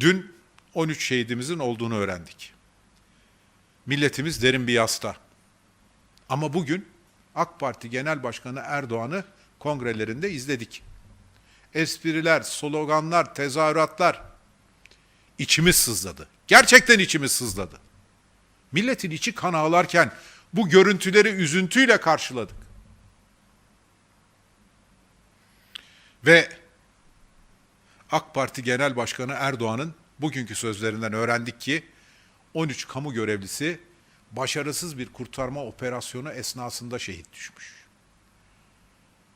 Dün 13 şehidimizin olduğunu öğrendik. Milletimiz derin bir yasta. Ama bugün AK Parti Genel Başkanı Erdoğan'ı kongrelerinde izledik. Espriler, sloganlar, tezahüratlar içimiz sızladı. Gerçekten içimiz sızladı. Milletin içi kan ağlarken bu görüntüleri üzüntüyle karşıladık. Ve AK Parti Genel Başkanı Erdoğan'ın bugünkü sözlerinden öğrendik ki 13 kamu görevlisi başarısız bir kurtarma operasyonu esnasında şehit düşmüş.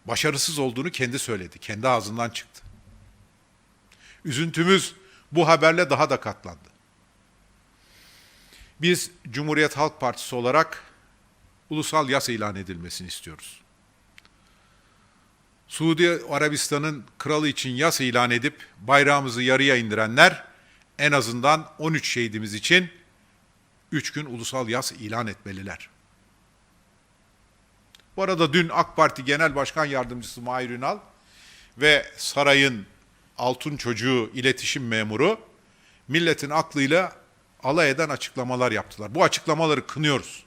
Başarısız olduğunu kendi söyledi, kendi ağzından çıktı. Üzüntümüz bu haberle daha da katlandı. Biz Cumhuriyet Halk Partisi olarak ulusal yas ilan edilmesini istiyoruz. Suudi Arabistan'ın kralı için yas ilan edip bayrağımızı yarıya indirenler en azından 13 şehidimiz için 3 gün ulusal yas ilan etmeliler. Bu arada dün AK Parti Genel Başkan Yardımcısı Mahir Ünal ve sarayın altın çocuğu iletişim memuru milletin aklıyla alay eden açıklamalar yaptılar. Bu açıklamaları kınıyoruz.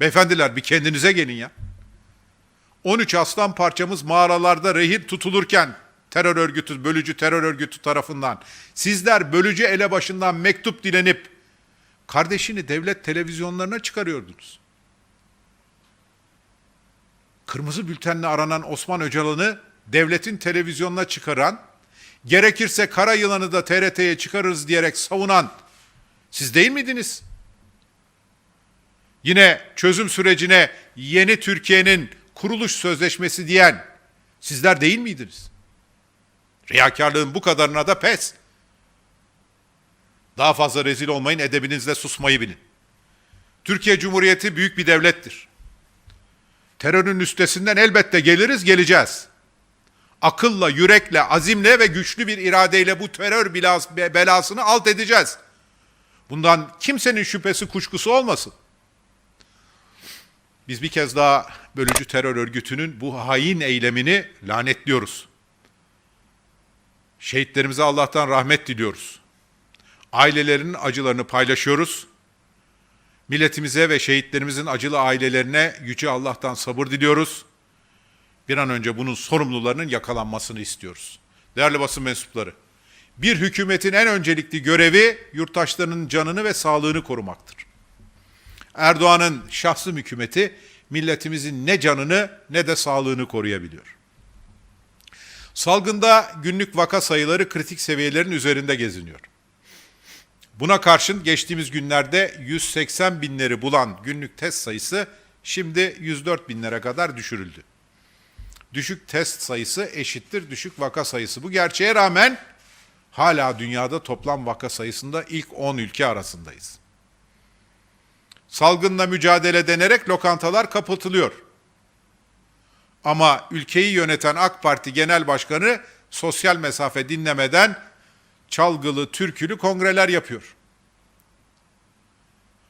Beyefendiler bir kendinize gelin ya. 13 aslan parçamız mağaralarda rehin tutulurken terör örgütü, bölücü terör örgütü tarafından sizler bölücü elebaşından mektup dilenip kardeşini devlet televizyonlarına çıkarıyordunuz. Kırmızı bültenle aranan Osman Öcalan'ı devletin televizyonuna çıkaran, gerekirse kara yılanı da TRT'ye çıkarırız diyerek savunan siz değil miydiniz? Yine çözüm sürecine yeni Türkiye'nin kuruluş sözleşmesi diyen sizler değil miydiniz? Riyakarlığın bu kadarına da pes. Daha fazla rezil olmayın, edebinizle susmayı bilin. Türkiye Cumhuriyeti büyük bir devlettir. Terörün üstesinden elbette geliriz, geleceğiz. Akılla, yürekle, azimle ve güçlü bir iradeyle bu terör belas- belasını alt edeceğiz. Bundan kimsenin şüphesi, kuşkusu olmasın. Biz bir kez daha bölücü terör örgütünün bu hain eylemini lanetliyoruz. Şehitlerimize Allah'tan rahmet diliyoruz. Ailelerinin acılarını paylaşıyoruz. Milletimize ve şehitlerimizin acılı ailelerine yüce Allah'tan sabır diliyoruz. Bir an önce bunun sorumlularının yakalanmasını istiyoruz. Değerli basın mensupları, bir hükümetin en öncelikli görevi yurttaşlarının canını ve sağlığını korumaktır. Erdoğan'ın şahsım hükümeti milletimizin ne canını ne de sağlığını koruyabiliyor. Salgında günlük vaka sayıları kritik seviyelerin üzerinde geziniyor. Buna karşın geçtiğimiz günlerde 180 binleri bulan günlük test sayısı şimdi 104 binlere kadar düşürüldü. Düşük test sayısı eşittir düşük vaka sayısı. Bu gerçeğe rağmen hala dünyada toplam vaka sayısında ilk 10 ülke arasındayız. Salgınla mücadele denerek lokantalar kapatılıyor. Ama ülkeyi yöneten AK Parti Genel Başkanı sosyal mesafe dinlemeden çalgılı, türkülü kongreler yapıyor.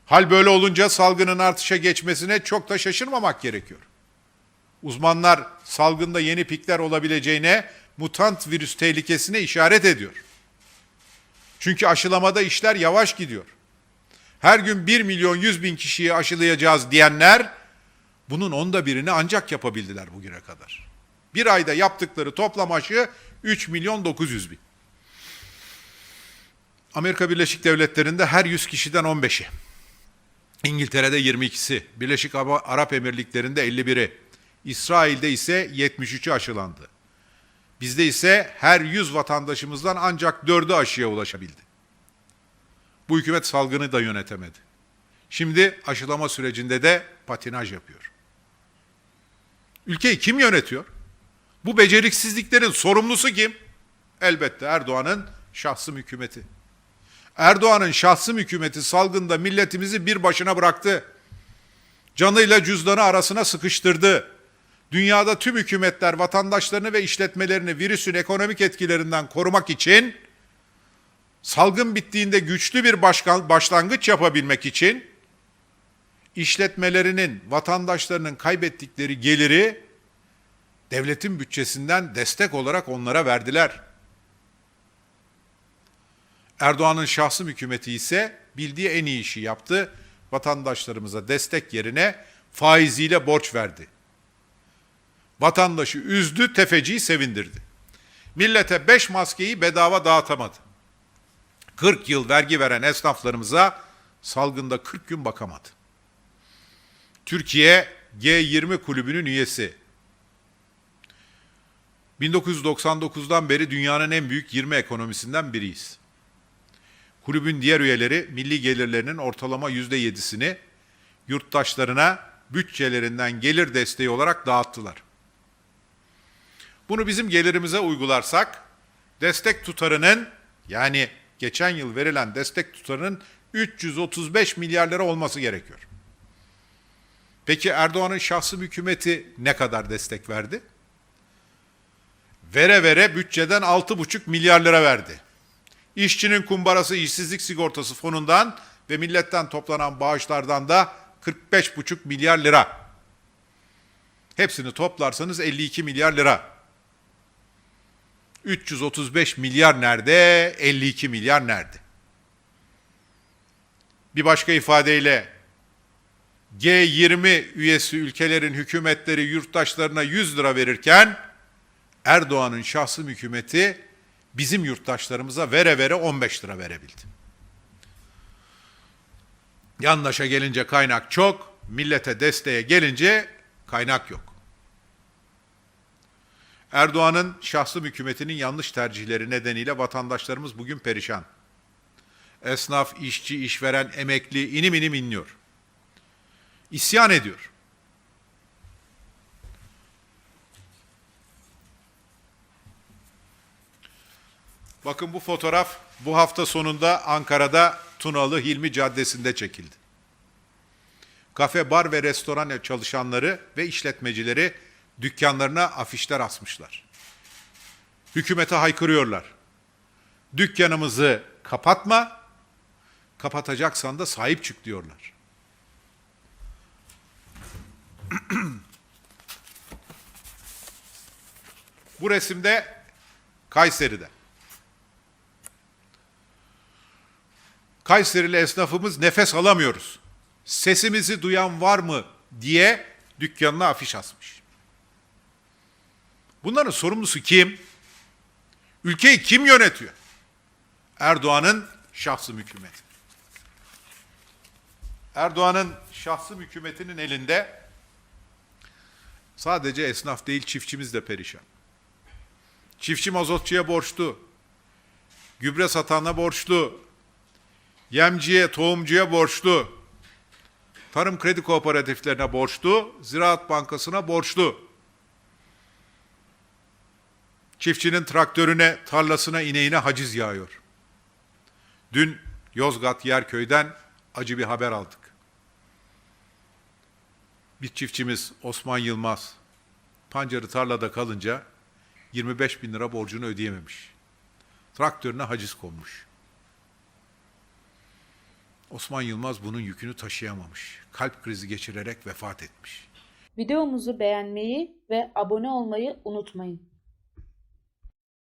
Hal böyle olunca salgının artışa geçmesine çok da şaşırmamak gerekiyor. Uzmanlar salgında yeni pikler olabileceğine, mutant virüs tehlikesine işaret ediyor. Çünkü aşılamada işler yavaş gidiyor. Her gün 1 milyon 100 bin kişiyi aşılayacağız diyenler bunun onda birini ancak yapabildiler bugüne kadar. Bir ayda yaptıkları toplam aşı 3 milyon 900 bin. Amerika Birleşik Devletleri'nde her 100 kişiden 15'i, İngiltere'de 22'si, Birleşik Arap Emirlikleri'nde 51'i, İsrail'de ise 73'ü aşılandı. Bizde ise her 100 vatandaşımızdan ancak 4'ü aşıya ulaşabildi. Bu hükümet salgını da yönetemedi. Şimdi aşılama sürecinde de patinaj yapıyor. Ülkeyi kim yönetiyor? Bu beceriksizliklerin sorumlusu kim? Elbette Erdoğan'ın şahsım hükümeti. Erdoğan'ın şahsım hükümeti salgında milletimizi bir başına bıraktı. Canıyla cüzdanı arasına sıkıştırdı. Dünyada tüm hükümetler vatandaşlarını ve işletmelerini virüsün ekonomik etkilerinden korumak için salgın bittiğinde güçlü bir başkan, başlangıç yapabilmek için işletmelerinin, vatandaşlarının kaybettikleri geliri devletin bütçesinden destek olarak onlara verdiler. Erdoğan'ın şahsım hükümeti ise bildiği en iyi işi yaptı. Vatandaşlarımıza destek yerine faiziyle borç verdi. Vatandaşı üzdü, tefeciyi sevindirdi. Millete 5 maskeyi bedava dağıtamadı. 40 yıl vergi veren esnaflarımıza salgında 40 gün bakamadı. Türkiye G20 kulübünün üyesi. 1999'dan beri dünyanın en büyük 20 ekonomisinden biriyiz. Kulübün diğer üyeleri milli gelirlerinin ortalama %7'sini yurttaşlarına bütçelerinden gelir desteği olarak dağıttılar. Bunu bizim gelirimize uygularsak destek tutarının yani geçen yıl verilen destek tutarının 335 milyar lira olması gerekiyor. Peki Erdoğan'ın şahsı hükümeti ne kadar destek verdi? Vere vere bütçeden 6,5 milyar lira verdi. İşçinin kumbarası işsizlik sigortası fonundan ve milletten toplanan bağışlardan da 45,5 milyar lira. Hepsini toplarsanız 52 milyar lira. 335 milyar nerede, 52 milyar nerede? Bir başka ifadeyle G20 üyesi ülkelerin hükümetleri yurttaşlarına 100 lira verirken Erdoğan'ın şahsım hükümeti bizim yurttaşlarımıza vere vere 15 lira verebildi. Yandaşa gelince kaynak çok, millete desteğe gelince kaynak yok. Erdoğan'ın şahsım hükümetinin yanlış tercihleri nedeniyle vatandaşlarımız bugün perişan. Esnaf, işçi, işveren, emekli inim inim inliyor. İsyan ediyor. Bakın bu fotoğraf bu hafta sonunda Ankara'da Tunalı Hilmi Caddesi'nde çekildi. Kafe, bar ve restoran çalışanları ve işletmecileri dükkanlarına afişler asmışlar. Hükümete haykırıyorlar. Dükkanımızı kapatma, kapatacaksan da sahip çık diyorlar. Bu resimde Kayseri'de. Kayserili esnafımız nefes alamıyoruz. Sesimizi duyan var mı diye dükkanına afiş asmış. Bunların sorumlusu kim? Ülkeyi kim yönetiyor? Erdoğan'ın şahsım hükümeti. Erdoğan'ın şahsım hükümetinin elinde sadece esnaf değil çiftçimiz de perişan. Çiftçi mazotçuya borçlu, gübre satana borçlu, yemciye, tohumcuya borçlu, tarım kredi kooperatiflerine borçlu, Ziraat Bankası'na borçlu. Çiftçinin traktörüne, tarlasına, ineğine haciz yağıyor. Dün Yozgat Yerköy'den acı bir haber aldık. Bir çiftçimiz Osman Yılmaz pancarı tarlada kalınca 25 bin lira borcunu ödeyememiş. Traktörüne haciz konmuş. Osman Yılmaz bunun yükünü taşıyamamış. Kalp krizi geçirerek vefat etmiş. Videomuzu beğenmeyi ve abone olmayı unutmayın.